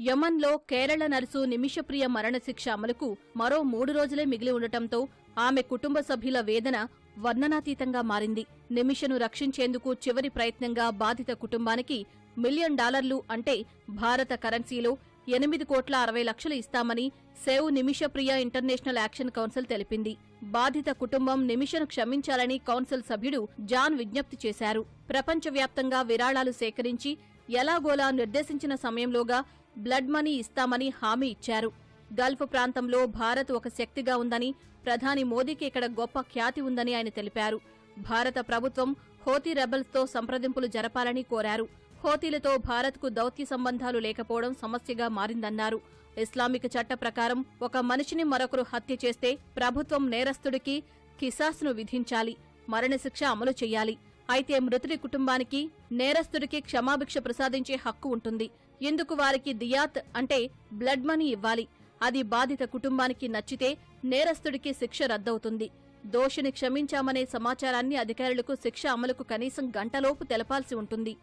యమన్లో Kerala nurse Nimishapriya మరణశిక్ష అమలుకు మరో మూడు రోజులే మిగిలి ఉండటంతో ఆమె కుటుంబ సభ్యుల వేదన వర్ణనాతీతంగా మారింది. నిమిషను రక్షించేందుకు చివరి ప్రయత్నంగా బాధిత కుటుంబానికి మిలియన్ డాలర్లు అంటే భారత కరెన్సీలో ఎనిమిది కోట్ల అరవై లక్షలు ఇస్తామని save Nimishapriya international action council తెలిపింది. బాధిత కుటుంబం నిమిషను క్షమించాలని కౌన్సిల్ సభ్యుడు జాన్ విజ్ఞప్తి చేశారు. ప్రపంచవ్యాప్తంగా విరాళాలు సేకరించి ఎలాగోలా నిర్దేశించిన సమయంలోగా బ్లడ్ మనీ ఇస్తామని హామీ ఇచ్చారు. గల్ఫ్ ప్రాంతంలో భారత్ ఒక శక్తిగా ఉందని ప్రధాని మోదీకి ఇక్కడ గొప్ప ఖ్యాతి ఉందని ఆయన తెలిపారు. భారత ప్రభుత్వం హోతీ రెబల్స్తో సంప్రదింపులు జరపాలని కోరారు. హోతీలతో భారత్కు దౌత్య సంబంధాలు లేకపోవడం సమస్యగా మారిందన్నారు. ఇస్లామిక్ చట్ట ప్రకారం ఒక మనిషిని మరొకరు హత్య చేస్తే ప్రభుత్వం నేరస్తుడికి కిసాస్ను విధించాలి. మరణశిక్ష అమలు చేయాలి. అయితే మృతుడి కుటుంబానికి నేరస్తుడికి క్షమాభిక్ష ప్రసాదించే హక్కు ఉంటుంది. ఇందుకు వారికి దియాత్ అంటే బ్లడ్ మనీ ఇవ్వాలి? అది బాధిత కుటుంబానికి నచ్చితే నేరస్తుడికి శిక్ష రద్దవుతుంది. దోషిని క్షమించామనే సమాచారాన్ని అధికారులకు శిక్ష అమలుకు కనీసం గంటలోపు తెలపాల్సి ఉంటుంది.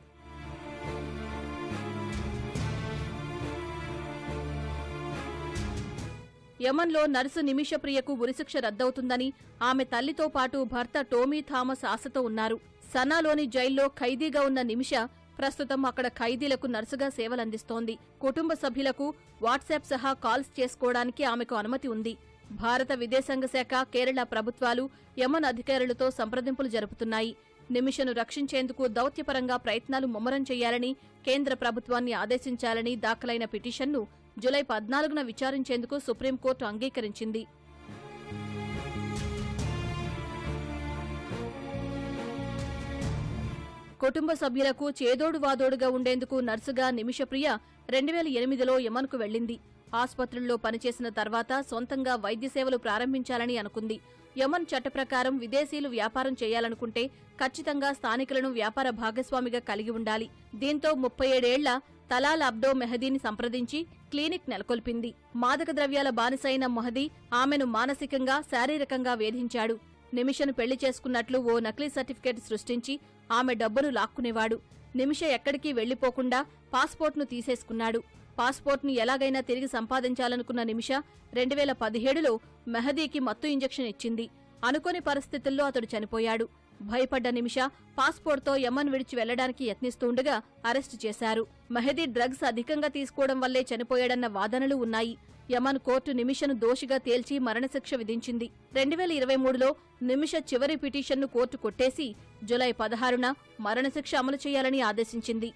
యమన్లో నర్సు నిమిషప్రియకు ఉరిశిక్ష రద్దవుతుందని ఆమె తల్లితో పాటు భర్త టోమీ థామస్ ఆశతో ఉన్నారు. సనాలోని జైల్లో ఖైదీగా ఉన్న నిమిష ప్రస్తుతం అక్కడ ఖైదీలకు నర్సుగా సేవలందిస్తోంది. కుటుంబ సభ్యులకు వాట్సాప్ సహా కాల్స్ చేసుకోవడానికి ఆమెకు అనుమతి ఉంది. భారత విదేశాంగ శాఖ కేరళ ప్రభుత్వాలు యమన్ అధికారులతో సంప్రదింపులు జరుపుతున్నాయి. నిమిషను రక్షించేందుకు దౌత్యపరంగా ప్రయత్నాలు ముమ్మరం చేయాలని కేంద్ర ప్రభుత్వాన్ని ఆదేశించాలని దాఖలైన పిటిషన్ను జులై పద్నాలుగున విచారించేందుకు సుప్రీంకోర్టు అంగీకరించింది. కుటుంబ సభ్యులకు చేదోడు వాదోడుగా ఉండేందుకు నర్సుగా నిమిషప్రియ రెండు వేల ఎనిమిదిలో యమన్కు వెళ్ళింది ఆసుపత్రుల్లో పనిచేసిన తర్వాత సొంతంగా వైద్య సేవలు ప్రారంభించాలని అనుకుంది. యమన్ చట్ట ప్రకారం విదేశీయులు వ్యాపారం చేయాలనుకుంటే ఖచ్చితంగా స్థానికులను వ్యాపార భాగస్వామిగా కలిగి ఉండాలి. దీంతో ముప్పై ఏడేళ్ళ తలాల్ అబ్డో మెహదీని సంప్రదించి క్లినిక్ నెలకొల్పింది. మాదక ద్రవ్యాల బానిసైన మొహదీ ఆమెను మానసికంగా శారీరకంగా వేధించాడు. నిమిషను పెళ్ళి చేసుకున్నట్లు ఓ నకిలీ సర్టిఫికేట్ సృష్టించి ఆమె డబ్బును లాక్కునేవాడు. నిమిష ఎక్కడికి వెళ్ళిపోకుండా పాస్పోర్ట్ను తీసేసుకున్నాడు. పాస్పోర్ట్ను ఎలాగైనా తిరిగి సంపాదించాలనుకున్న నిమిష రెండు వేల పదిహేడులో మెహదీకి మత్తు ఇంజెక్షన్ ఇచ్చింది. అనుకోని పరిస్థితుల్లో అతడు చనిపోయాడు. భయపడ్డ నిమిష పాస్పోర్ట్తో యమన్ విడిచి వెళ్ళడానికి యత్నిస్తుండగా అరెస్టు చేశారు. మెహదీ డ్రగ్స్ అధికంగా తీసుకోవడం వల్లే చనిపోయాడన్న వాదనలు ఉన్నాయి. యమన్ కోర్టు నిమిషను దోషిగా తేల్చి మరణశిక్ష విధించింది. రెండు వేల ఇరవై మూడులో నిమిష చివరి పిటిషన్ను కోర్టు కొట్టేసి జులై పదహారున మరణశిక్ష అమలు చేయాలని ఆదేశించింది.